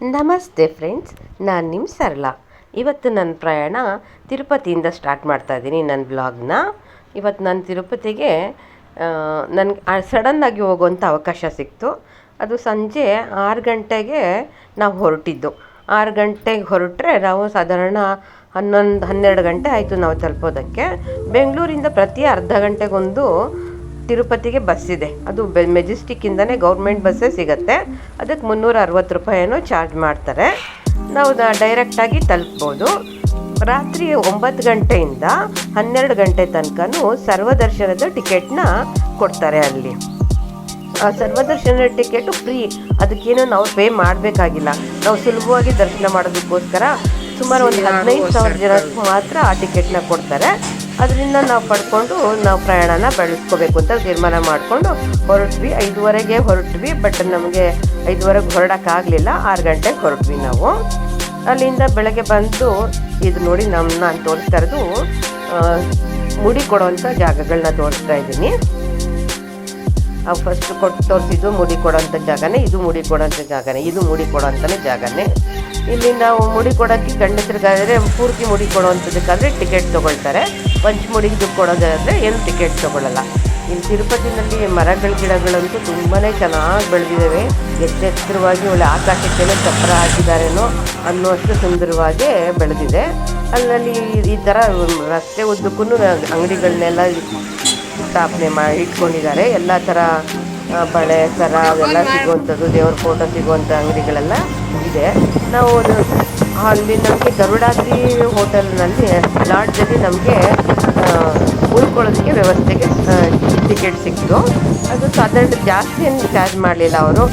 ನಮಸ್ತೆ ಫ್ರೆಂಡ್ಸ್, ನಾನು ನಿಮ್ಮ ಸರಳ. ಇವತ್ತು ನನ್ನ ಪ್ರಯಾಣ ತಿರುಪತಿಯಿಂದ ಸ್ಟಾರ್ಟ್ ಮಾಡ್ತಾ ಇದ್ದೀನಿ ನನ್ನ ಬ್ಲಾಗ್ನ ಇವತ್ತು ನಾನು ತಿರುಪತಿಗೆ ನನಗೆ ಸಡನ್ನಾಗಿ ಹೋಗುವಂಥ ಅವಕಾಶ ಸಿಕ್ತು. ಅದು ಸಂಜೆ ಆರು ಗಂಟೆಗೆ ನಾವು ಹೊರಟಿದ್ದು. ಆರು ಗಂಟೆಗೆ ಹೊರಟ್ರೆ ನಾವು ಸಾಧಾರಣ ಹನ್ನೊಂದು, ಹನ್ನೆರಡು ಗಂಟೆ ಆಯಿತು ನಾವು ತಲುಪೋದಕ್ಕೆ. ಬೆಂಗಳೂರಿಂದ ಪ್ರತಿ ಅರ್ಧ ಗಂಟೆಗೊಂದು ತಿರುಪತಿಗೆ ಬಸ್ ಇದೆ. ಅದು ಬೆ ಮೆಜೆಸ್ಟಿಕ್ಕಿಂದನೇ ಗೌರ್ಮೆಂಟ್ ಬಸ್ಸೇ ಸಿಗುತ್ತೆ. ಅದಕ್ಕೆ ಮುನ್ನೂರ ಅರವತ್ತು ರೂಪಾಯಿನೂ ಚಾರ್ಜ್ ಮಾಡ್ತಾರೆ. ನಾವು ಡೈರೆಕ್ಟಾಗಿ ತಲುಪ್ಬೋದು. ರಾತ್ರಿ ಒಂಬತ್ತು ಗಂಟೆಯಿಂದ ಹನ್ನೆರಡು ಗಂಟೆ ತನಕನೂ ಸರ್ವದರ್ಶನದ ಟಿಕೆಟ್ನ ಕೊಡ್ತಾರೆ ಅಲ್ಲಿ. ಸರ್ವದರ್ಶನ ಟಿಕೆಟು ಫ್ರೀ. ಅದಕ್ಕೇನು ನಾವು ಪೇ ಮಾಡಬೇಕಾಗಿಲ್ಲ. ನಾವು ಸುಲಭವಾಗಿ ದರ್ಶನ ಮಾಡೋದಕ್ಕೋಸ್ಕರ ಸುಮಾರು ಒಂದು ಹದಿನೈದು ಸಾವಿರ ಜನಕ್ಕೂ ಮಾತ್ರ ಆ ಟಿಕೆಟ್ನ ಕೊಡ್ತಾರೆ. ಅದರಿಂದ ನಾವು ಪಡ್ಕೊಂಡು ನಾವು ಪ್ರಯಾಣನ ಬೆಳೆಸ್ಕೋಬೇಕು ಅಂತ ತೀರ್ಮಾನ ಮಾಡಿಕೊಂಡು ಹೊರಟ್ವಿ, ಐದುವರೆಗೆ ಹೊರಟ್ವಿ ಬಟ್ ನಮಗೆ ಐದುವರೆಗೆ ಹೊರಡೋಕ್ಕಾಗಲಿಲ್ಲ, ಆರು ಗಂಟೆಗೆ ಹೊರಟ್ವಿ ನಾವು. ಅಲ್ಲಿಂದ ಬೆಳಗ್ಗೆ ಬಂದು ಇದು ನೋಡಿ ನಮ್ಮ ನಾನು ತೋರಿಸ್ತಾ ಇರೋದು ಮುಡಿ ಕೊಡೋವಂಥ ಜಾಗಗಳನ್ನ ತೋರಿಸ್ತಾ ಇದ್ದೀನಿ. ಫಸ್ಟ್ ಕೊಟ್ಟು ತೋರಿಸಿದ್ದು ಮುಡಿ ಕೊಡೋಂಥ ಜಾಗನೇ, ಇದು ಮುಡಿ ಕೊಡೋಂಥ ಜಾಗನೇ, ಇದು ಮುಡಿ ಕೊಡೋಂಥನೇ ಜಾಗನೇ. ಇಲ್ಲಿ ನಾವು ಮುಡಿ ಕೊಡೋಕ್ಕೆ ಗಂಡಸ್ರಿಗಾದರೆ ಪೂರ್ತಿ ಮುಡಿ ಕೊಡುವಂಥದಕ್ಕಾದರೆ ಟಿಕೆಟ್ ತೊಗೊಳ್ತಾರೆ. ಪಂಚಮುಡಿಗೆ ದುಡ್ಡು ಕೊಡೋದಾದರೆ ಏನು ಟಿಕೆಟ್ ತೊಗೊಳ್ಳಲ್ಲ ಇಲ್ಲಿ ತಿರುಪತಿನಲ್ಲಿ ಮರಗಳ, ಗಿಡಗಳಂತೂ ತುಂಬಾ ಚೆನ್ನಾಗಿ ಬೆಳೆದಿದ್ದಾವೆ ಎತ್ತೆತ್ತರವಾಗಿ ಒಳ್ಳೆ ಆಕಾಶಕ್ಕೆಲ್ಲ ಚಪ್ಪರ ಹಾಕಿದ್ದಾರೇನೋ ಅನ್ನುವಷ್ಟು ಸುಂದರವಾಗಿ ಬೆಳೆದಿದೆ. ಅಲ್ಲಲ್ಲಿ ಈ ಥರ ರಸ್ತೆ ಉದ್ದಕ್ಕೂ ಅಂಗಡಿಗಳನ್ನೆಲ್ಲ ಸ್ಥಾಪನೆ ಮಾಡಿ ಇಟ್ಕೊಂಡಿದ್ದಾರೆ. ಎಲ್ಲ ಥರ ಬಳೆ, ಸರ ಅವೆಲ್ಲ ಸಿಗುವಂಥದ್ದು, ದೇವ್ರ ಫೋಟೋ ಸಿಗುವಂಥ ಅಂಗಡಿಗಳೆಲ್ಲ ಇದೆ. ನಾವು ಅದು ಅಲ್ಲಿ ನಮಗೆ ಗರುಡಾದ್ರಿ ಹೋಟೆಲ್ನಲ್ಲಿ ಲಾಡ್ಜಲ್ಲಿ ನಮಗೆ ಉಳ್ಕೊಳ್ಳೋದಕ್ಕೆ ವ್ಯವಸ್ಥೆಗೆ ಟಿಕೆಟ್ ಸಿಕ್ತು ಅದು ಸಾಧಾರಣ ಜಾಸ್ತಿ ಏನು ಚಾರ್ಜ್ ಮಾಡಲಿಲ್ಲ ಅವರು.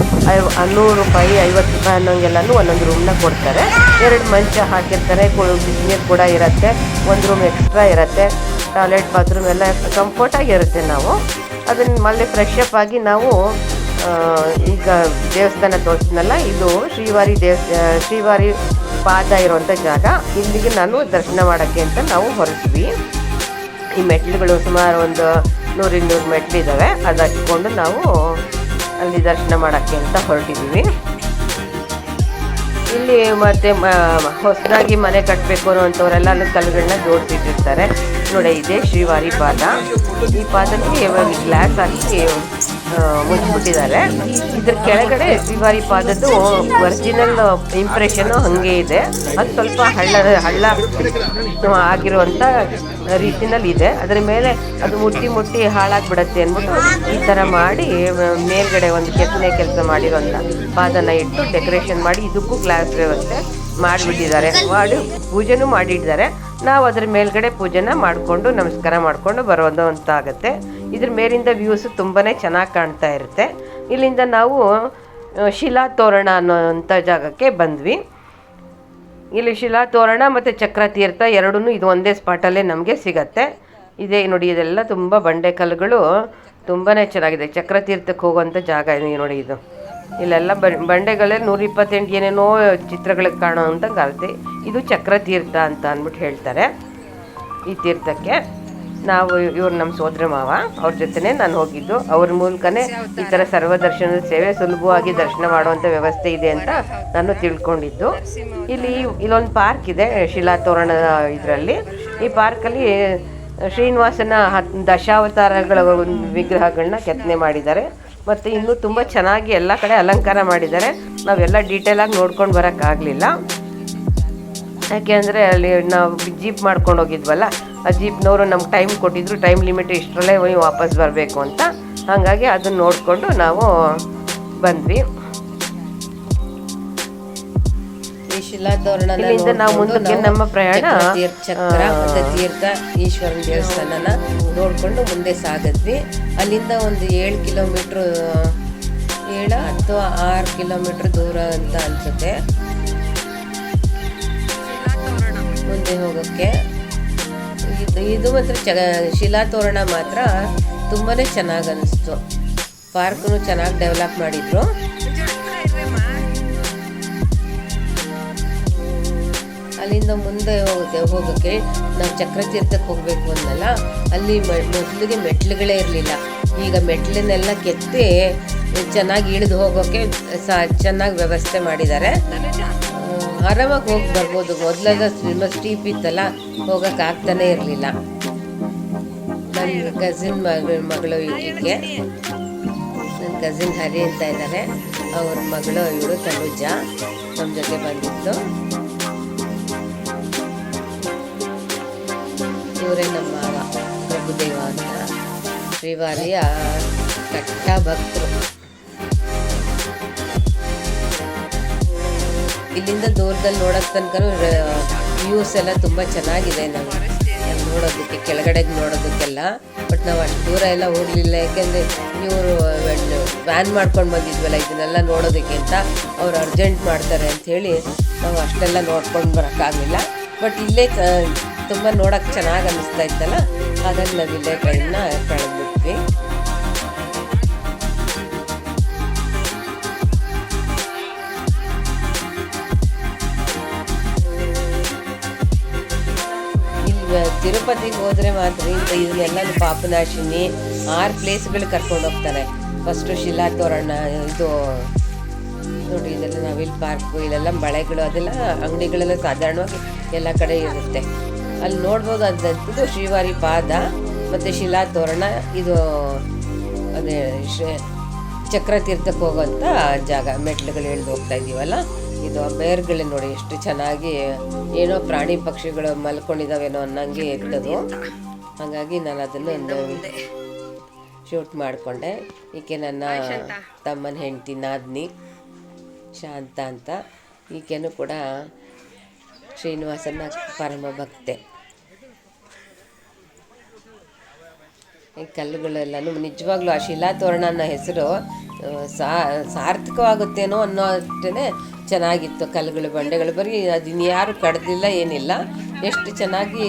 ನೂರು ರೂಪಾಯಿ, ಐವತ್ತು ರೂಪಾಯಿ ಅನ್ನೋಂಗೆಲ್ಲನೂ ಒಂದೊಂದು ರೂಮ್ನ ಕೊಡ್ತಾರೆ. ಎರಡು ಮಂಚ ಹಾಕಿರ್ತಾರೆ ಕೊಡೋ ಬಿಸಿನೀರು ಕೂಡ ಇರುತ್ತೆ, ಒಂದು ರೂಮ್ ಎಕ್ಸ್ಟ್ರಾ ಇರುತ್ತೆ. ಟಾಯ್ಲೆಟ್, ಬಾತ್ರೂಮ್ ಎಲ್ಲ ಕಂಫರ್ಟಾಗಿರುತ್ತೆ ನಾವು. ಅದನ್ನು ಮಲ್ಲಿ ಫ್ರೆಶ್ ಅಪ್ ಆಗಿ ನಾವು ಈಗ ದೇವಸ್ಥಾನ ತೋರಿಸಿದ್ನಲ್ಲ, ಇದು ಶ್ರೀವಾರಿ ದೇವಸ್ಥಾನ ಶ್ರೀವಾರಿ ಪಾದ ಇರುವಂಥ ಜಾಗ. ಇಲ್ಲಿಗೆ ನಾನು ದರ್ಶನ ಮಾಡೋಕ್ಕೆ ಅಂತ ನಾವು ಹೊರಟ್ವಿ. ಈ ಮೆಟ್ಲುಗಳು ಸುಮಾರು ಒಂದು ನೂರು ಇನ್ನೂರು ಮೆಟ್ಲಿದ್ದಾವೆ ಅದು ಹಚ್ಕೊಂಡು ನಾವು ಅಲ್ಲಿ ದರ್ಶನ ಮಾಡೋಕ್ಕೆ ಅಂತ ಹೊರಟಿದ್ದೀವಿ ಇಲ್ಲಿ ಮತ್ತೆ ಹೊಸದಾಗಿ ಮನೆ ಕಟ್ಟಬೇಕು ಅನ್ನೋಂಥವರೆಲ್ಲ ಅಲ್ಲಿ ಕಲ್ಲುಗಳನ್ನ ಜೋಡಿಸಿಟ್ಟಿರ್ತಾರೆ. ನೋಡಿ, ಇದೆ ಶ್ರೀವಾರಿ ಪಾದ. ಈ ಪಾದಕ್ಕೆ ಇವಾಗ ಗ್ಲಾಸ್ ಹಾಕಿ ಮುಚ್ಚಿಬಿಟ್ಟಿದ್ದಾರೆ ಇದ್ರ ಕೆಳಗಡೆ ಶ್ರೀವಾರಿ ಪಾದದ್ದು ಒರಿಜಿನಲ್ ಇಂಪ್ರೆಷನ್ನು ಹಾಗೆ ಇದೆ. ಅದು ಸ್ವಲ್ಪ ಹಳ್ಳ ಹಳ್ಳ ಆಗಿರುವಂಥ ರೀತಿನಲ್ಲಿ ಇದೆ. ಅದರ ಮೇಲೆ ಅದು ಮುಟ್ಟಿ ಮುಟ್ಟಿ ಹಾಳಾಗ್ಬಿಡತ್ತೆ ಅಂದ್ಬಿಟ್ಟು ಈ ಥರ ಮಾಡಿ, ಮೇಲ್ಗಡೆ ಒಂದು ಕೆತ್ತನೆ ಕೆಲಸ ಮಾಡಿರೋಂಥ ಪಾದನ ಇಟ್ಟು ಡೆಕೋರೇಷನ್ ಮಾಡಿ ಇದಕ್ಕೂ ಗ್ಲಾಸ್ ವ್ಯವಸ್ಥೆ ಮಾಡಿಬಿಟ್ಟಿದ್ದಾರೆ. ಮಾಡಿ ಪೂಜೆನೂ ಮಾಡಿಟ್ಟಿದ್ದಾರೆ. ನಾವು ಅದ್ರ ಮೇಲ್ಗಡೆ ಪೂಜೆನ ಮಾಡಿಕೊಂಡು ನಮಸ್ಕಾರ ಮಾಡಿಕೊಂಡು ಬರೋದು ಅಂತ ಆಗುತ್ತೆ ಇದ್ರ ಮೇಲಿಂದ ವ್ಯೂಸು ತುಂಬಾ ಚೆನ್ನಾಗಿ ಕಾಣ್ತಾ ಇರುತ್ತೆ. ಇಲ್ಲಿಂದ ನಾವು ಶಿಲಾ ತೋರಣ ಅನ್ನೋಂಥ ಜಾಗಕ್ಕೆ ಬಂದ್ವಿ. ಇಲ್ಲಿ ಶಿಲಾ ತೋರಣ ಮತ್ತು ಚಕ್ರ ತೀರ್ಥ ಎರಡೂ ಇದು ಒಂದೇ ಸ್ಪಾಟಲ್ಲೇ ನಮಗೆ ಸಿಗತ್ತೆ. ಇದೇ ನೋಡಿ, ಇದೆಲ್ಲ ತುಂಬ ಬಂಡೆ ಕಲ್ಲುಗಳು ತುಂಬಾ ಚೆನ್ನಾಗಿದೆ. ಚಕ್ರ ತೀರ್ಥಕ್ಕೆ ಹೋಗುವಂಥ ಜಾಗ ಇದೆ ನೋಡಿ ಇದು. ಇಲ್ಲೆಲ್ಲ ಬಂಡೆಗಳಲ್ಲಿ ಬಂಡೆಗಳೇ ನೂರ ಇಪ್ಪತ್ತೆಂಟು ಏನೇನೋ ಚಿತ್ರಗಳಿಗೆ ಕಾಣೋ ಅಂತ ಕಾಣುತ್ತೆ ಇದು ಚಕ್ರ ತೀರ್ಥ ಅಂತ ಅಂದ್ಬಿಟ್ಟು ಹೇಳ್ತಾರೆ ಈ ತೀರ್ಥಕ್ಕೆ. ನಾವು ಇವ್ರು ನಮ್ಮ ಸೋದರ ಮಾವ, ಅವ್ರ ಜೊತೆನೇ ನಾನು ಹೋಗಿದ್ದು. ಅವ್ರ ಮೂಲಕನೇ ಈ ಥರ ಸರ್ವದರ್ಶನದ ಸೇವೆ ಸುಲಭವಾಗಿ ದರ್ಶನ ಮಾಡುವಂಥ ವ್ಯವಸ್ಥೆ ಇದೆ ಅಂತ ನಾನು ತಿಳ್ಕೊಂಡಿದ್ದು. ಇಲ್ಲಿ ಇಲ್ಲೊಂದು ಪಾರ್ಕ್ ಇದೆ, ಶಿಲಾ ತೋರಣ ಇದರಲ್ಲಿ. ಈ ಪಾರ್ಕಲ್ಲಿ ಶ್ರೀನಿವಾಸನ ಹತ್, ದಶಾವತಾರಗಳ ಒಂದು ವಿಗ್ರಹಗಳನ್ನ ಕೆತ್ತನೆ ಮಾಡಿದ್ದಾರೆ. ಮತ್ತು ಇನ್ನೂ ತುಂಬ ಚೆನ್ನಾಗಿ ಎಲ್ಲ ಕಡೆ ಅಲಂಕಾರ ಮಾಡಿದ್ದಾರೆ. ನಾವೆಲ್ಲ ಡೀಟೇಲಾಗಿ ನೋಡ್ಕೊಂಡು ಬರೋಕ್ಕಾಗಲಿಲ್ಲ ಯಾಕೆ ಅಂದರೆ ಅಲ್ಲಿ ನಾವು ಜೀಪ್ ಮಾಡ್ಕೊಂಡು ಹೋಗಿದ್ವಲ್ಲ ಆ ಜೀಪ್ನವರು ನಮ್ಗೆ ಟೈಮ್ ಕೊಟ್ಟಿದ್ರು ಟೈಮ್ ಲಿಮಿಟ್ ಇಷ್ಟರಲ್ಲೇ ನೀವು ವಾಪಸ್ ಬರಬೇಕು ಅಂತ. ಹಾಗಾಗಿ ಅದನ್ನು ನೋಡಿಕೊಂಡು ನಾವು ಬಂದ್ವಿ. ಇಲ್ಲಿಂದ ನಾವು ಮುಂದಕ್ಕೆ ನಮ್ಮ ಪ್ರಯಾಣ ಚಕ್ರ ಮತ್ತೆ ತೀರ್ಥ ಈಶ್ವರನ ದೇವಸ್ಥಾನನ ನೋಡ್ಕೊಂಡು ಮುಂದೆ ಸಾಗಿದ್ವಿ. ಅಲ್ಲಿಂದ ಒಂದು ಏಳು ಕಿಲೋಮೀಟ್ರ್ ಏಳು ಅಥವಾ ಆರು ಕಿಲೋಮೀಟ್ರ್ ದೂರ ಅಂತ ಅನ್ಸುತ್ತೆ. ಮುಂದೆ ಹೋಗೋಕ್ಕೆ. ಇದು ಮಾತ್ರ ಚ, ಶಿಲಾತೋರಣ ಮಾತ್ರ ತುಂಬಾ ಚೆನ್ನಾಗಿ ಅನಿಸ್ತು. ಪಾರ್ಕ್ನು ಚೆನ್ನಾಗಿ ಡೆವಲಪ್ ಮಾಡಿದ್ರು. ಅಲ್ಲಿಂದ ಮುಂದೆ ಹೋಗುತ್ತೆ ಹೋಗೋಕ್ಕೆ ನಾವು ಚಕ್ರತೀರ್ಥಕ್ಕೆ ಹೋಗಬೇಕು ಅಂದಲ್ಲ ಅಲ್ಲಿ ಮೊದಲಿಗೆ ಮೆಟ್ಲುಗಳೇ ಇರಲಿಲ್ಲ. ಈಗ ಮೆಟ್ಲನ್ನೆಲ್ಲ ಕೆತ್ತಿ ಚೆನ್ನಾಗಿ ಇಳಿದು ಹೋಗೋಕ್ಕೆ ಸ, ಚೆನ್ನಾಗಿ ವ್ಯವಸ್ಥೆ ಮಾಡಿದ್ದಾರೆ. ಆರಾಮಾಗಿ ಹೋಗಿ ಬರ್ಬೋದು. ಮೊದಲೆಲ್ಲ ತುಂಬ ಸ್ಟೀಪ್ ಇತ್ತಲ್ಲ ಹೋಗಕ್ಕೆ ಆಗ್ತಾನೆ ಇರಲಿಲ್ಲ. ನನ್ನ ಕಸಿನ್ ಮಗಳ ಮಗಳು ಇದಕ್ಕೆ ನನ್ನ ಕಸಿನ್ ಹರಿ ಅಂತ ಇದ್ದಾರೆ ಅವ್ರ ಮಗಳು, ಇವಳು ತನುಜ. ನಮ್ಮ ಜೊತೆ ಬಂದಿತ್ತು. ಇವರೇ ನಮ್ಮ ಪ್ರಭುದೇವ ಅಂತ. ಶ್ರೀವಾರಿಯ ಕಟ್ಟ ಭಕ್ತರು. ಇಲ್ಲಿಂದ ದೂರದಲ್ಲಿ ನೋಡೋಕ್ ತನಕ ವ್ಯೂಸ್ ಎಲ್ಲ ತುಂಬ ಚೆನ್ನಾಗಿದೆ ನಾವು. ನೋಡೋದಕ್ಕೆ, ಕೆಳಗಡೆ ನೋಡೋದಕ್ಕೆಲ್ಲ. ಬಟ್ ನಾವು ಅಷ್ಟು ದೂರ ಎಲ್ಲ ಹೋಗಲಿಲ್ಲ. ಯಾಕೆಂದರೆ ಇವರು ವ್ಯಾನ್ ಮಾಡ್ಕೊಂಡು ಬಂದಿದ್ವಲ್ಲ, ಇದನ್ನೆಲ್ಲ ನೋಡೋದಕ್ಕೆ ಅಂತ ಅವ್ರು ಅರ್ಜೆಂಟ್ ಮಾಡ್ತಾರೆ ಅಂತ ಹೇಳಿ ನಾವು ಅಷ್ಟೆಲ್ಲ ನೋಡ್ಕೊಂಡು ಬರೋಕ್ಕಾಗಲಿಲ್ಲ. ಬಟ್ ಇಲ್ಲೇ ತುಂಬ ನೋಡೋಕೆ ಚೆನ್ನಾಗಿ ಅನ್ನಿಸ್ತಾ ಇತ್ತಲ್ಲ? ಹಾಗಾಗಿ ನಾವು ಇಲ್ಲೇ ಟ್ರೈನ್ನ ಕಳೆದ್ಬಿಟ್ವಿ ತಿರುಪತಿಗೆ ಹೋದರೆ ಮಾತ್ರ ಇದನ್ನೆಲ್ಲ ಪಾಪನಾಶಿನಿ ಆರು ಪ್ಲೇಸ್ಗಳು ಕರ್ಕೊಂಡು ಹೋಗ್ತಾರೆ ಫಸ್ಟು ಶಿಲಾ ತೋರಣ, ಇದು ನೋಡಿ ಇದೆಲ್ಲ ನವಿಲ್ ಪಾರ್ಕು ಇಲ್ಲೆಲ್ಲ ಬಳೆಗಳು ಅದೆಲ್ಲ ಅಂಗಡಿಗಳೆಲ್ಲ ಸಾಧಾರಣವಾಗಿ ಎಲ್ಲ ಕಡೆ ಇರುತ್ತೆ. ಅಲ್ಲಿ ನೋಡ್ಬೋದಾದಂಥದ್ದು ಶ್ರೀವಾರಿ ಪಾದ ಮತ್ತು ಶಿಲಾ ತೋರಣ, ಇದು ಅದೇ ಶ್ರೀ ಚಕ್ರತೀರ್ಥಕ್ಕೆ ಹೋಗೋಂಥ ಜಾಗ, ಮೆಟ್ಲುಗಳು ಇಳಿದು ಹೋಗ್ತಾ ಇದ್ದೀವಲ್ಲ ಇದು ಬೇರ್ಗಳೇ ನೋಡಿ ಎಷ್ಟು ಚೆನ್ನಾಗಿ ಏನೋ ಪ್ರಾಣಿ ಪಕ್ಷಿಗಳು ಮಲ್ಕೊಂಡಿದಾವೇನೋ ಅನ್ನಂಗೆ ಇರ್ತದೋ. ಹಾಗಾಗಿ ನಾನು ಅದನ್ನು ಒಂದು ಶೂಟ್ ಮಾಡಿಕೊಂಡೆ. ಈಕೆ ನನ್ನ ತಮ್ಮನ ಹೆಂಡತಿ ನಾದ್ನಿ, ಶಾಂತ ಅಂತ. ಈಕೆನೂ ಕೂಡ ಶ್ರೀನಿವಾಸನ ಪರಮ ಭಕ್ತೆ. ಈ ಕಲ್ಲುಗಳೆಲ್ಲನೂ ನಿಜವಾಗ್ಲೂ ಆ ಶಿಲಾತೋರಣ ಅನ್ನೋ ಹೆಸರು ಸಾರ್ಥಕವಾಗುತ್ತೇನೋ ಅನ್ನೋ ಅಷ್ಟೇ ಚೆನ್ನಾಗಿತ್ತು ಕಲ್ಲುಗಳು, ಬಂಡೆಗಳು. ಬರೀ ಅದನ್ನ ಯಾರು ಕಡ್ದಿಲ್ಲ, ಏನಿಲ್ಲ. ಎಷ್ಟು ಚೆನ್ನಾಗಿ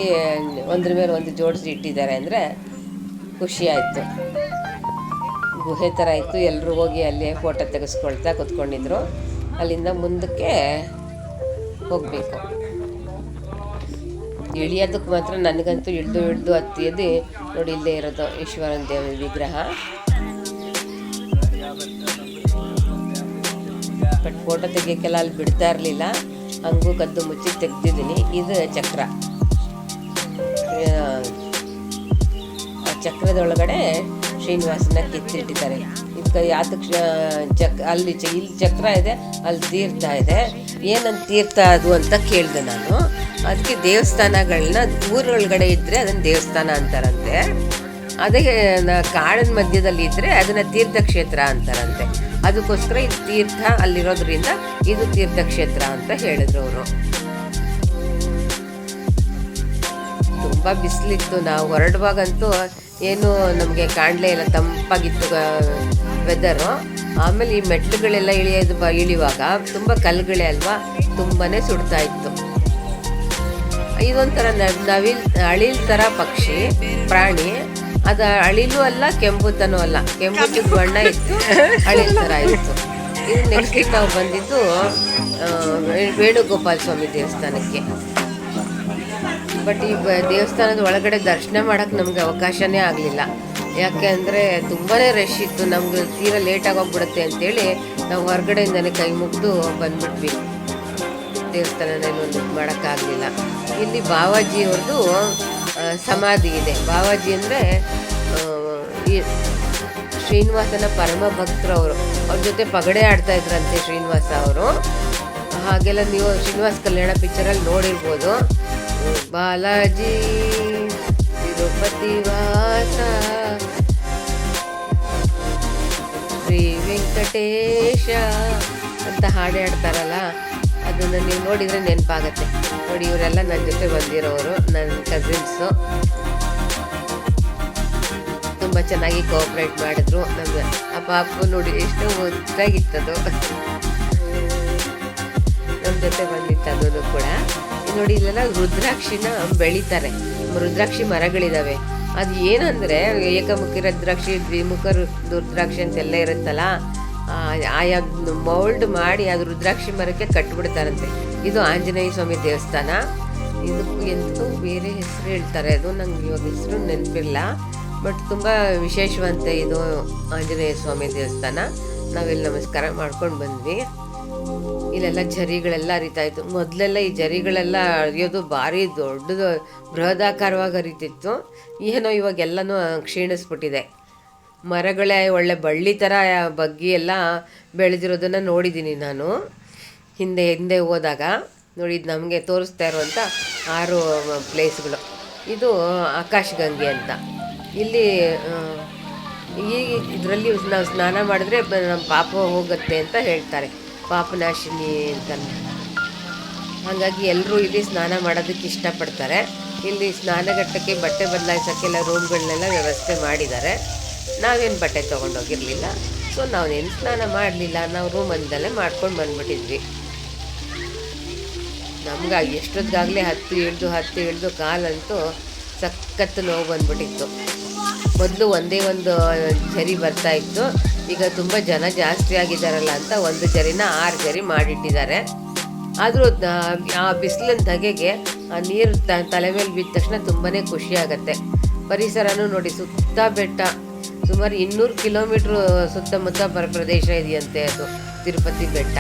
ಒಂದ್ರ ಮೇಲೆ ಒಂದು ಜೋಡಿಸಿ ಇಟ್ಟಿದ್ದಾರೆ ಅಂದರೆ ಖುಷಿ ಆಯಿತು. ಗುಹೆ ಥರ ಇತ್ತು. ಎಲ್ಲರೂ ಹೋಗಿ ಅಲ್ಲಿ ಫೋಟೋ ತೆಗೆಸ್ಕೊಳ್ತಾ ಕೂತ್ಕೊಂಡಿದ್ರು. ಅಲ್ಲಿಂದ ಮುಂದಕ್ಕೆ ಹೋಗಬೇಕು. ಇಳಿಯೋದಕ್ಕೆ ಮಾತ್ರ ನನಗಂತೂ ಇಳಿದು ಇಳಿದು ಹತ್ತಿಯದು ನೋಡಿ ಇಲ್ಲೇ ಇರೋದು ಈಶ್ವರನ ದೇವ ವಿಗ್ರಹ. ಬಟ್ ಫೋಟೋ ತೆಗಿಯೋಕ್ಕೆಲ್ಲ ಅಲ್ಲಿ ಬಿಡ್ತಾ ಇರಲಿಲ್ಲ. ಹಂಗೂ ಕದ್ದು ಮುಚ್ಚಿ ತೆಗ್ದಿದ್ದೀನಿ. ಇದು ಚಕ್ರ. ಆ, ಚಕ್ರದೊಳಗಡೆ ಶ್ರೀನಿವಾಸನ ಕಿತ್ತಿಟ್ಟಿದ್ದಾರೆ. ಇದಕ್ಕೆ ಯಾತಕ್ಕೆ ಚಕ್ ಅಲ್ಲಿ ಇಲ್ಲಿ ಚಕ್ರ ಇದೆ ಅಲ್ಲಿ ತೀರ್ಥ ಇದೆ. ಏನಂತ ತೀರ್ಥ ಅದು ಅಂತ ಕೇಳಿದೆ ನಾನು. ಅದಕ್ಕೆ ದೇವಸ್ಥಾನಗಳನ್ನ ಊರೊಳಗಡೆ ಇದ್ದರೆ ಅದನ್ನು ದೇವಸ್ಥಾನ ಅಂತಾರಂತೆ. ಅದೇ ಕಾಡಿನ ಮಧ್ಯದಲ್ಲಿ ಇದ್ದರೆ ಅದನ್ನು ತೀರ್ಥಕ್ಷೇತ್ರ ಅಂತಾರಂತೆ. ಅದಕ್ಕೋಸ್ಕರ ಇದು ತೀರ್ಥ ಅಲ್ಲಿರೋದ್ರಿಂದ ಇದು ತೀರ್ಥಕ್ಷೇತ್ರ ಅಂತ ಹೇಳಿದ್ರು ಅವರು. ತುಂಬ ಬಿಸಿಲಿತ್ತು. ನಾವು ಹೊರಡುವಾಗಂತೂ ಏನು ನಮಗೆ ಕಾಣಲೇ ಇಲ್ಲ, ತಂಪಾಗಿತ್ತು ವೆದರು ಆಮೇಲೆ ಈ ಮೆಟ್ಲುಗಳೆಲ್ಲ ಇಳಿಯೋದು ಬ, ಇಳಿಯುವಾಗ ತುಂಬ ಕಲ್ಲುಗಳೇ ಅಲ್ವಾ ತುಂಬಾ ಸುಡ್ತಾ ಇತ್ತು. ಇದೊಂಥರ ನವಿಲ್ ಅಳಿಲ್ ಥರ ಪಕ್ಷಿ, ಪ್ರಾಣಿ. ಅದು ಅಳಿಲು ಅಲ್ಲ ಕೆಂಪುತನೂ ಅಲ್ಲ. ಕೆಂಪುತದ ಬಣ್ಣ ಇತ್ತು. ಅಳಿಲ್ ಥರ ಇತ್ತು. ಇದು ನೆಕ್ಸ್ಟ್ ನಾವು ಬಂದಿದ್ದು ವೇಣುಗೋಪಾಲ ಸ್ವಾಮಿ ದೇವಸ್ಥಾನಕ್ಕೆ. ಬಟ್ ಈ ದೇವಸ್ಥಾನದ ಒಳಗಡೆ ದರ್ಶನ ಮಾಡೋಕ್ಕೆ ನಮ್ಗೆ ಅವಕಾಶನೇ ಆಗಲಿಲ್ಲ. ಯಾಕೆ ಅಂದರೆ ತುಂಬಾ ರಶ್ ಇತ್ತು. ನಮ್ಗೆ ತೀರಾ ಲೇಟಾಗಿ ಹೋಗ್ಬಿಡುತ್ತೆ ಅಂತೇಳಿ ನಾವು ಹೊರಗಡೆಯಿಂದನೇ ಕೈ ಮುಗಿದು ಬಂದ್ಬಿಟ್ವಿ. ದೇವಸ್ಥಾನದಲ್ಲಿ ಒಂದು ಮಾಡೋಕ್ಕಾಗಲಿಲ್ಲ ಇಲ್ಲಿ ಬಾವಾಜಿ ಅವ್ರದ್ದು ಆ, ಸಮಾಧಿ ಇದೆ. ಬಾವಾಜಿ ಅಂದರೆ ಈ ಶ್ರೀನಿವಾಸನ ಪರಮ ಭಕ್ತರು ಅವರು. ಜೊತೆ ಪಗಡೆ ಆಡ್ತಾ ಇದ್ರಂತೆ ಶ್ರೀನಿವಾಸ ಅವರು. ಹಾಗೆಲ್ಲ ನೀವು ಶ್ರೀನಿವಾಸ ಕಲ್ಯಾಣ ಪಿಕ್ಚರಲ್ಲಿ ನೋಡಿರ್ಬೋದು. ಬಾಲಾಜಿ ತಿರುಪತಿ ವಾಸ ಶ್ರೀ ವೆಂಕಟೇಶ ಅಂತ ಹಾಡು ಹಾಡ್ತಾರಲ್ಲ. ಅದನ್ನು ನೀವು ನೋಡಿದರೆ ನೆನಪಾಗತ್ತೆ. ನೋಡಿ, ಇವರೆಲ್ಲ ನನ್ನ ಜೊತೆ ಬಂದಿರೋರು ನನ್ನ ಕಸಿನ್ಸು ತುಂಬ ಚೆನ್ನಾಗಿ ಕೋಆಪ್ರೇಟ್ ಮಾಡಿದ್ರು. ನಮ್ಗೆ ಆ ಪಾಪು ನೋಡಿ ಎಷ್ಟು ಮುದ್ದಾಗಿತ್ತದು ನಮ್ಮ ಜೊತೆ ಬಂದಿತ್ತು ಕೂಡ. ನೋಡಿ, ಇಲ್ಲೆಲ್ಲ ರುದ್ರಾಕ್ಷಿನ ಬೆಳೀತಾರೆ. ರುದ್ರಾಕ್ಷಿ ಮರಗಳಿದ್ದಾವೆ ಅದು ಏನಂದರೆ ಏಕಮುಖಿ ರುದ್ರಾಕ್ಷಿ, ದ್ವಿಮುಖ ರುದ್ರಾಕ್ಷಿ ಅಂತೆಲ್ಲ ಇರುತ್ತಲ್ಲ ಆಯಾ ಮೌಲ್ಡ್ ಮಾಡಿ ಅದು ರುದ್ರಾಕ್ಷಿ ಮರಕ್ಕೆ ಕಟ್ಬಿಡ್ತಾರಂತೆ. ಇದು ಆಂಜನೇಯ ಸ್ವಾಮಿ ದೇವಸ್ಥಾನ. ಇದು ಎಂತೂ ಬೇರೆ ಹೆಸರು ಹೇಳ್ತಾರೆ. ಅದು ನಂಗೆ ಇವಾಗ ಹೆಸರು ನೆನಪಿಲ್ಲ ಬಟ್ ತುಂಬ ವಿಶೇಷವಂತೆ ಇದು ಆಂಜನೇಯ ಸ್ವಾಮಿ ದೇವಸ್ಥಾನ. ನಾವೆಲ್ಲಿ ನಮಸ್ಕಾರ ಮಾಡ್ಕೊಂಡು ಬಂದ್ವಿ. ಇಲ್ಲೆಲ್ಲ ಜರಿಗಳೆಲ್ಲ ಹರಿತಾ ಇತ್ತು. ಮೊದಲೆಲ್ಲ ಈ ಜರಿಗಳೆಲ್ಲ ಅರಿಯೋದು ಭಾರಿ ದೊಡ್ಡದು ಬೃಹದಾಕಾರವಾಗಿ ಹರಿತಿತ್ತು. ಏನೋ ಇವಾಗೆಲ್ಲನೂ ಕ್ಷೀಣಿಸ್ಬಿಟ್ಟಿದೆ. ಮರಗಳೇ ಒಳ್ಳೆ ಬಳ್ಳಿ ಥರ ಬಗ್ಗಿ ಎಲ್ಲ ಬೆಳೆದಿರೋದನ್ನು ನೋಡಿದ್ದೀನಿ ನಾನು. ಹಿಂದೆ ಹಿಂದೆ ಹೋದಾಗ, ನೋಡಿ ಇದು ನಮಗೆ ತೋರಿಸ್ತಾ ಇರುವಂಥ ಆರು ಪ್ಲೇಸ್ಗಳು. ಇದು ಆಕಾಶಗಂಗೆ ಅಂತ. ಇಲ್ಲಿ ಈ ಇದರಲ್ಲಿ ನಾವು ಸ್ನಾನ ಮಾಡಿದ್ರೆ ನಮ್ಮ ಪಾಪ ಹೋಗುತ್ತೆ ಅಂತ ಹೇಳ್ತಾರೆ. ಪಾಪನಾಶಿನಿ ಅಂತ ಹಾಗಾಗಿ ಎಲ್ಲರೂ ಇಲ್ಲಿ ಸ್ನಾನ ಮಾಡೋದಕ್ಕೆ ಇಷ್ಟಪಡ್ತಾರೆ. ಇಲ್ಲಿ ಸ್ನಾನಘಟ್ಟಕ್ಕೆ ಬಟ್ಟೆ ಬದಲಾಯಿಸೋಕ್ಕೆಲ್ಲ ರೂಮ್ಗಳನ್ನೆಲ್ಲ ವ್ಯವಸ್ಥೆ ಮಾಡಿದ್ದಾರೆ. ನಾವೇನು ಬಟ್ಟೆ ತೊಗೊಂಡೋಗಿರಲಿಲ್ಲ. ಸೊ ನಾವೇನು ಸ್ನಾನ ಮಾಡಲಿಲ್ಲ, ನಾವು ರೂಮಂದಲ್ಲೇ ಮಾಡ್ಕೊಂಡು ಬಂದ್ಬಿಟ್ಟಿದ್ವಿ. ನಮ್ಗೆ ಎಷ್ಟೊತ್ತಿಗಾಗಲೇ ಹತ್ತು ಇಳಿದು ಹತ್ತು ಇಳಿದು ಕಾಲಂತೂ ಸಖತ್ತು ನೋವು ಬಂದ್ಬಿಟ್ಟಿತ್ತು. ಮೊದಲು ಒಂದೇ ಒಂದು ಜರಿ ಬರ್ತಾ ಇತ್ತು. ಈಗ ತುಂಬ ಜನ ಜಾಸ್ತಿ ಆಗಿದ್ದಾರಲ್ಲ ಅಂತ ಒಂದು ಜರಿನ ಆರು ಜರಿ ಮಾಡಿಟ್ಟಿದ್ದಾರೆ. ಆದರೂ, ಆ ಬಿಸಿಲಿನ ತಗೆಗೆ ಆ ನೀರು ತಲೆ ಮೇಲೆ ಬಿದ್ದ ತಕ್ಷಣ ತುಂಬಾ ಖುಷಿ ಆಗುತ್ತೆ. ಪರಿಸರನೂ ನೋಡಿ ಸುತ್ತ ಬೆಟ್ಟ. ಸುಮಾರು ಇನ್ನೂರು ಕಿಲೋಮೀಟ್ರ್ ಸುತ್ತಮುತ್ತ ಬರ ಪ್ರದೇಶ ಇದೆಯಂತೆ ಅದು, ತಿರುಪತಿ ಬೆಟ್ಟ.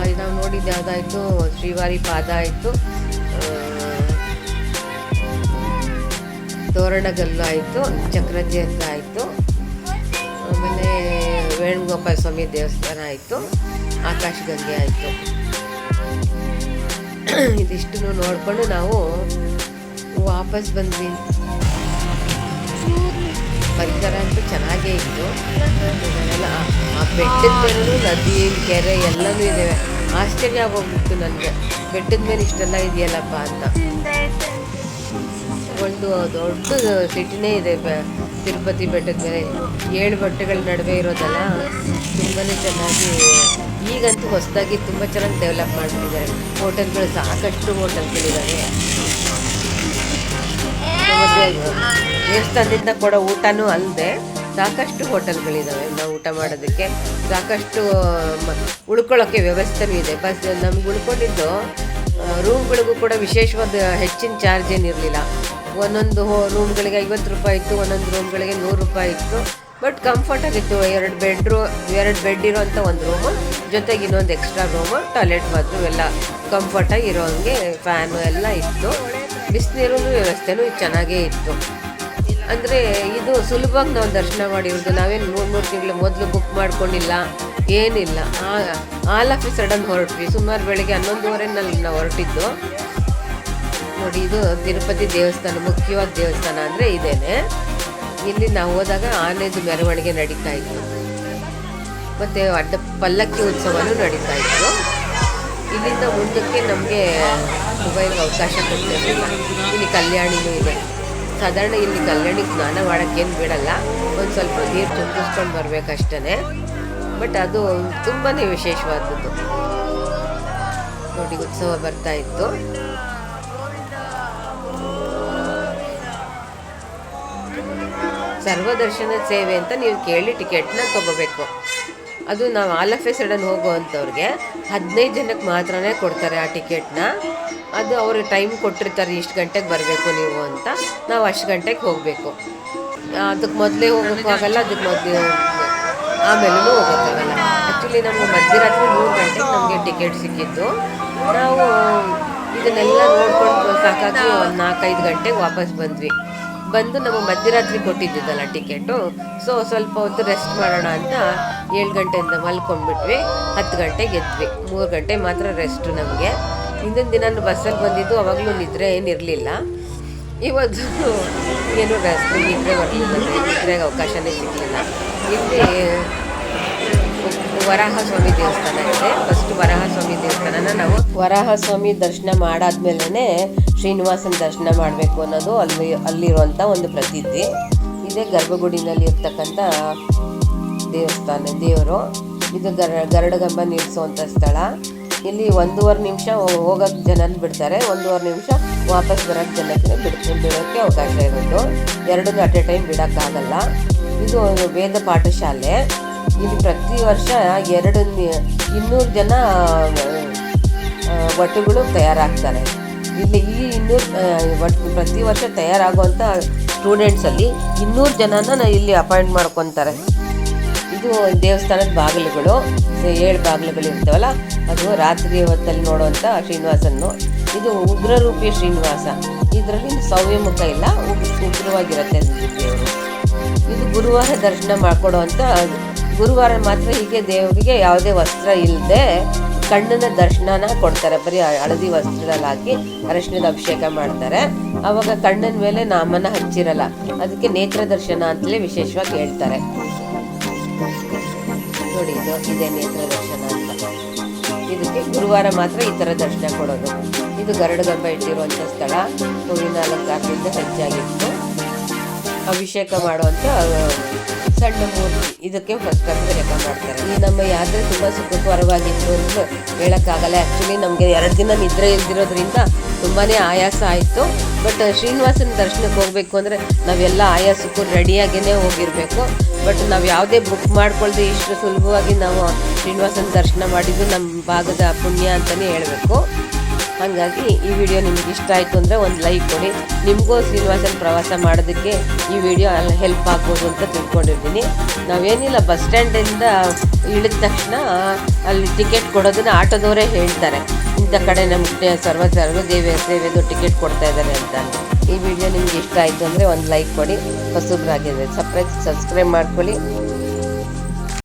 ಅಲ್ಲಿ ನಾವು ನೋಡಿದ್ದು ಯಾವುದಾಯಿತು ಶ್ರೀವಾರಿ ಪಾದ ಆಯಿತು ತೋರಣಗಲ್ಲು ಆಯಿತು, ಚಕ್ರತೀರ್ಥ ಆಯಿತು, ಆಮೇಲೆ ವೇಣುಗೋಪಾಲ ಸ್ವಾಮಿ ದೇವಸ್ಥಾನ ಆಯಿತು, ಆಕಾಶಗಂಗೆ ಆಯಿತು. ಇದಿಷ್ಟನ್ನು ನೋಡಿಕೊಂಡು ನಾವು ವಾಪಸ್ ಬಂದ್ವಿ. ಪರಿಸರ ಅಂತೂ ಚೆನ್ನಾಗೇ ಇತ್ತು. ಆ- ಬೆಟ್ಟದ ಮೇಲೂ ನದಿ, ಕೆರೆ ಎಲ್ಲನೂ ಇದ್ದಾವೆ ಆಶ್ಚರ್ಯ ಆಗೋಗ್ಬಿಟ್ಟು ನನಗೆ. ಬೆಟ್ಟದ ಮೇಲೆ ಇಷ್ಟೆಲ್ಲ ಇದೆಯಲ್ಲಪ್ಪ ಅಂತ. ಒಂದು ದೊಡ್ಡ ಸಿಟಿನೇ ಇದೆ ತಿರುಪತಿ ಬೆಟ್ಟದ ಮೇಲೆ. ಏಳು ಬೆಟ್ಟಗಳ ನಡುವೆ ಇರೋದಲ್ಲ ತುಂಬಾ ಚೆನ್ನಾಗಿ ಈಗಂತೂ ಹೊಸದಾಗಿ ತುಂಬ ಚೆನ್ನಾಗಿ ಡೆವಲಪ್ ಮಾಡ್ತಿದ್ದಾರೆ ಹೋಟೆಲ್ಗಳು ಸಾಕಷ್ಟು ಹೋಟೆಲ್ಗಳಿದ್ದಾವೆ ದೇವಸ್ಥಾನದಿಂದ ಕೊಡೋ ಊಟನೂ ಅಲ್ಲದೆ ಸಾಕಷ್ಟು ಹೋಟೆಲ್ಗಳಿದ್ದಾವೆ ನಾವು ಊಟ ಮಾಡೋದಕ್ಕೆ ಸಾಕಷ್ಟು ಉಳ್ಕೊಳ್ಳೋಕ್ಕೆ ವ್ಯವಸ್ಥೆನೂ ಇದೆ. ಬಸ್, ನಮ್ಗೆ ಉಳ್ಕೊಂಡಿದ್ದು ರೂಮ್ಗಳಿಗೂ ಕೂಡ ವಿಶೇಷವಾದ ಹೆಚ್ಚಿನ ಚಾರ್ಜ್ ಏನಿರಲಿಲ್ಲ. ಒಂದೊಂದು ರೂಮ್ಗಳಿಗೆ ಐವತ್ತು ರೂಪಾಯಿ ಇತ್ತು, ಒಂದೊಂದು ರೂಮ್ಗಳಿಗೆ ನೂರು ರೂಪಾಯಿ ಇತ್ತು. ಬಟ್ ಕಂಫರ್ಟ್ ಆಗಿತ್ತು ಎರಡು ಬೆಡ್ರೂ ಎರಡು ಬೆಡ್ ಇರೋಂಥ ಒಂದು ರೂಮು ಜೊತೆಗೆ ಇನ್ನೊಂದು ಎಕ್ಸ್ಟ್ರಾ ರೂಮು ಟಾಯ್ಲೆಟ್ ಬಾತ್ರೂಮ್ ಎಲ್ಲ ಕಂಫರ್ಟಾಗಿ ಇರೋ ಹಂಗೆ ಫ್ಯಾನು ಎಲ್ಲ ಇತ್ತು. ಬಿಸಿನೀರು ವ್ಯವಸ್ಥೆನೂ ಚೆನ್ನಾಗೇ ಇತ್ತು. ಅಂದರೆ ಇದು ಸುಲಭವಾಗಿ ನಾವು ದರ್ಶನ ಮಾಡಿರೋದು. ನಾವೇನು ಮೂರು ಮೂರು ತಿಂಗಳು ಮೊದಲು ಬುಕ್ ಮಾಡ್ಕೊಂಡಿಲ್ಲ, ಏನಿಲ್ಲ. ಆಲ್ ಆಫ್ ಸಡನ್ ಹೊರಟ್ವಿ. ಸುಮಾರು ಬೆಳಿಗ್ಗೆ ಹನ್ನೊಂದುವರೆನಲ್ಲಿ ನಾವು ಹೊರಟಿದ್ದು. ನೋಡಿ, ಇದು ತಿರುಪತಿ ದೇವಸ್ಥಾನ, ಮುಖ್ಯವಾದ ದೇವಸ್ಥಾನ ಅಂದರೆ ಇದೇನೆ. ಇಲ್ಲಿ ನಾವು ಹೋದಾಗ ಆನೆದು ಮೆರವಣಿಗೆ ನಡೀತಾ ಇತ್ತು. ಮತ್ತು ಅಡ್ಡ ಪಲ್ಲಕ್ಕಿ ಉತ್ಸವನೂ ನಡೀತಾ ಇತ್ತು. ಇಲ್ಲಿಂದ ಮುಂದಕ್ಕೆ ನಮಗೆ ಮೊಬೈಲ್ ಅವಕಾಶ ಕೊಡ್ತಿರಲಿಲ್ಲ ಇಲ್ಲಿ ಕಲ್ಯಾಣಿನೂ ಇದೆ. ಸಾಧಾರಣ ಇಲ್ಲಿ ಕಲ್ಯಾಣಿ ಸ್ನಾನ ಮಾಡೋಕ್ಕೇನು ಬಿಡಲ್ಲ. ಒಂದು ಸ್ವಲ್ಪ ನೀರು ತುಂಬಿಸ್ಕೊಂಡು ಬರಬೇಕಷ್ಟೇ ಬಟ್ ಅದು ತುಂಬಾ ವಿಶೇಷವಾದದ್ದು. ನೋಡಿ, ಉತ್ಸವ ಬರ್ತಾ ಇತ್ತು. ಸರ್ವದರ್ಶನ ಸೇವೆ ಅಂತ ನೀವು ಕೇಳಿ ಟಿಕೆಟ್ನ ತಗೋಬೇಕು. ಅದು ನಾವು ಆಲ್ ಆಫ್ ಎ ಸಡನ್ ಹೋಗುವಂಥವ್ರಿಗೆ ಹದಿನೈದು ಜನಕ್ಕೆ ಮಾತ್ರನೇ ಕೊಡ್ತಾರೆ ಆ ಟಿಕೆಟ್ನ. ಅದು ಅವ್ರಿಗೆ ಟೈಮ್ ಕೊಟ್ಟಿರ್ತಾರೆ, ಇಷ್ಟು ಗಂಟೆಗೆ ಬರಬೇಕು ನೀವು ಅಂತ ನಾವು ಅಷ್ಟು ಗಂಟೆಗೆ ಹೋಗಬೇಕು. ಅದಕ್ಕೆ ಮೊದಲೇ ಹೋಗೋಕ್ಕಾಗಲ್ಲ ಅದಕ್ಕೆ ಮೊದಲು ಆಮೇಲೂ ಹೋಗೋಕ್ಕಾಗಲ್ಲ. ಆ್ಯಕ್ಚುಲಿ ನಮಗೆ ಮಧ್ಯರಾತ್ರಿ ಮೂರು ಗಂಟೆಗೆ ನಮಗೆ ಟಿಕೆಟ್ ಸಿಕ್ಕಿತ್ತು ನಾವು ಇದನ್ನೆಲ್ಲ ನೋಡ್ಕೊಂಡು ಸಾಕಾಗಿ ಒಂದು ನಾಲ್ಕೈದು ಗಂಟೆಗೆ ವಾಪಸ್ ಬಂದ್ವಿ. ಬಂದು ನಮಗೆ ಮಧ್ಯರಾತ್ರಿ ಕೊಟ್ಟಿದ್ದಿದ್ದಲ್ಲ ಟಿಕೆಟು. ಸೊ ಸ್ವಲ್ಪ ಹೊತ್ತು ರೆಸ್ಟ್ ಮಾಡೋಣ ಅಂತ ಏಳು ಗಂಟೆಯಿಂದ ಮಲ್ಕೊಂಡ್ಬಿಟ್ವಿ. ಹತ್ತು ಗಂಟೆಗೆ ಎದ್ವಿ. ಮೂರು ಗಂಟೆ ಮಾತ್ರ ರೆಸ್ಟು ನಮಗೆ. ಹಿಂದಿನ ದಿನ ಬಸ್ಸಲ್ಲಿ ಬಂದಿದ್ದು ಅವಾಗಲೂ ನಿದ್ರೆ ಏನಿರಲಿಲ್ಲ. ಇವತ್ತು ಏನು ರೆಸ್ಟ್ ನಿದ್ರೆ ಬರಲಿಲ್ಲ ನಿದ್ರೆಗೆ ಅವಕಾಶನೇ ಸಿಗಲಿಲ್ಲ. ಇಲ್ಲಿ ವರಾಹ ಸ್ವಾಮಿ ದೇವಸ್ಥಾನ ಇದೆ. ಫಸ್ಟ್ ವರಾಹ ಸ್ವಾಮಿ ದೇವಸ್ಥಾನನ ನಾವು ವರಾಹ ಸ್ವಾಮಿ ದರ್ಶನ ಮಾಡಾದ್ಮೇಲೆ ಶ್ರೀನಿವಾಸನ ದರ್ಶನ ಮಾಡಬೇಕು ಅನ್ನೋದು ಅಲ್ಲಿ ಅಲ್ಲಿರುವಂಥ ಒಂದು ಪ್ರತೀತಿ ಇದೇ ಗರ್ಭಗುಡಿನಲ್ಲಿ ಇರ್ತಕ್ಕಂಥ ದೇವಸ್ಥಾನ, ದೇವರು. ಇದು ಗರ, ಗರಡಗಂಬ ನಿಲ್ಲಿಸುವಂಥ ಸ್ಥಳ. ಇಲ್ಲಿ ಒಂದೂವರೆ ನಿಮಿಷ ಹೋಗೋಕ್ಕೆ ಜನನ ಬಿಡ್ತಾರೆ. ಒಂದೂವರೆ ನಿಮಿಷ ವಾಪಸ್ ಬರೋಕ್ಕೆ ಜನಕ್ಕೆ ಬಿಡ್ತೀನಿ ಬಿಡೋಕ್ಕೆ ಅವಕಾಶ ಇರೋದು. ಎರಡನ್ನೂ ಅಟ್ ಎ ಟೈಮ್ ಬಿಡೋಕ್ಕಾಗಲ್ಲ. ಇದು ವೇದ ಪಾಠಶಾಲೆ. ಇಲ್ಲಿ ಪ್ರತಿ ವರ್ಷ ಎರಡು ಇನ್ನೂರು ಜನ ಒಟ್ಟುಗಳು ತಯಾರಾಗ್ತಾರೆ. ಇಲ್ಲಿ ಈ ಇನ್ನೂರು ಒಟ್ಟು ಪ್ರತಿ ವರ್ಷ ತಯಾರಾಗುವಂಥ ಸ್ಟೂಡೆಂಟ್ಸಲ್ಲಿ ಇನ್ನೂರು ಜನನ ಇಲ್ಲಿ ಅಪಾಯಿಂಟ್ ಮಾಡ್ಕೊತಾರೆ. ಇದು ದೇವಸ್ಥಾನದ ಬಾಗಿಲುಗಳು ಏಳು ಬಾಗಿಲುಗಳು ಇರ್ತವಲ್ಲ, ಅದು ರಾತ್ರಿ ಹೊತ್ತಲ್ಲಿ ನೋಡುವಂಥ ಶ್ರೀನಿವಾಸನ್ನು. ಇದು ಉಗ್ರರೂಪಿ ಶ್ರೀನಿವಾಸ. ಇದರಲ್ಲಿ ಸೌಮ್ಯ ಮುಖ ಇಲ್ಲ, ಉಗ್- ಉಗ್ರವಾಗಿರುತ್ತೆ. ಇದು ಗುರುವಾರ ದರ್ಶನ ಮಾಡ್ಕೊಡುವಂಥ ಗುರುವಾರ ಮಾತ್ರ ಹೀಗೆ ದೇವರಿಗೆ ಯಾವುದೇ ವಸ್ತ್ರ ಇಲ್ಲದೆ ಕಣ್ಣಿನ ದರ್ಶನನ ಕೊಡ್ತಾರೆ. ಬರೀ ಹಳದಿ ವಸ್ತ್ರದಲ್ಲಿ ಹಾಕಿ ಅರಶಿನದ ಅಭಿಷೇಕ ಮಾಡ್ತಾರೆ. ಅವಾಗ ಕಣ್ಣಿನ ಮೇಲೆ ನಾಮನ ಹಚ್ಚಿರಲ್ಲ. ಅದಕ್ಕೆ ನೇತ್ರ ದರ್ಶನ ಅಂತಲೇ ವಿಶೇಷವಾಗಿ ಹೇಳ್ತಾರೆ. ನೋಡಿ, ಇದು ಇದೇ ನೇತ್ರ ದರ್ಶನ ಅಂತ. ಇದಕ್ಕೆ ಗುರುವಾರ ಮಾತ್ರ ಈ ಥರ ದರ್ಶನ ಕೊಡೋದು. ಇದು ಗರುಡ ಗಂಬ ಇಟ್ಟಿರುವಂಥ ಸ್ಥಳ. ಹೂವಿನ ಅಲಂಕಾರದಿಂದ ಹೆಚ್ಚಾಗಿತ್ತು. ಅಭಿಷೇಕ ಮಾಡುವಂಥ ಸಣ್ಣ ಮೂರ್ತಿ. ಇದಕ್ಕೆ ಫಸ್ಟ್ ಅಭಿಷೇಕ ಮಾಡ್ತಾರೆ. ಈ ನಮ್ಮ ಯಾತ್ರೆ ತುಂಬ ಸುಖಕರವಾಗಿತ್ತು ಅಂತ ಹೇಳೋಕ್ಕಾಗಲ್ಲ. ಆ್ಯಕ್ಚುಲಿ ನಮಗೆ ಎರಡು ದಿನ ನಿದ್ರೆ ಇಲ್ದಿರೋದ್ರಿಂದ ತುಂಬಾ ಆಯಾಸ ಆಯಿತು. ಬಟ್ ಶ್ರೀನಿವಾಸನ ದರ್ಶನಕ್ಕೆ ಹೋಗಬೇಕು ಅಂದರೆ ನಾವೆಲ್ಲ ಆಯಾಸಕ್ಕೂ ರೆಡಿಯಾಗಿಯೇ ಹೋಗಿರಬೇಕು. ಬಟ್ ನಾವು ಯಾವುದೇ ಬುಕ್ ಮಾಡ್ಕೊಳ್ದೆ ಇಷ್ಟು ಸುಲಭವಾಗಿ ನಾವು ಶ್ರೀನಿವಾಸನ ದರ್ಶನ ಮಾಡಿದ್ದು ನಮ್ಮ ಭಾಗದ ಪುಣ್ಯ ಅಂತಲೇ ಹೇಳಬೇಕು. ಹಾಗಾಗಿ ಈ ವಿಡಿಯೋ ನಿಮಗೆ ಇಷ್ಟ ಆಯಿತು ಅಂದರೆ ಒಂದು ಲೈಕ್ ಕೊಡಿ. ನಿಮಗೂ ಶ್ರೀನಿವಾಸನ ಪ್ರವಾಸ ಮಾಡೋದಕ್ಕೆ ಈ ವಿಡಿಯೋ ಅಲ್ಲಿ ಹೆಲ್ಪ್ ಆಗ್ಬೋದು ಅಂತ ತಿಳ್ಕೊಂಡಿರ್ತೀನಿ. ನಾವೇನಿಲ್ಲ ಬಸ್ ಸ್ಟ್ಯಾಂಡಿಂದ ಇಳಿದ ತಕ್ಷಣ ಅಲ್ಲಿ ಟಿಕೆಟ್ ಕೊಡೋದನ್ನ ಆಟೋದವರೇ ಹೇಳ್ತಾರೆ. ಇಂಥ ಕಡೆ ನಮಗೆ ಸರ್ವ ಸರ್ವ ದೇವೇ ಸೇವೆದು ಟಿಕೆಟ್ ಕೊಡ್ತಾ ಇದ್ದಾರೆ ಅಂತ ಈ ವಿಡಿಯೋ ನಿಮ್ಗೆ ಇಷ್ಟ ಆಯಿತು ಅಂದರೆ ಒಂದು ಲೈಕ್ ಕೊಡಿ. ಹೊಸಬ್ರಾಗಿದ್ರೆ ಸಪ್ರೇಟ್ ಸಬ್ಸ್ಕ್ರೈಬ್ ಮಾಡ್ಕೊಳ್ಳಿ.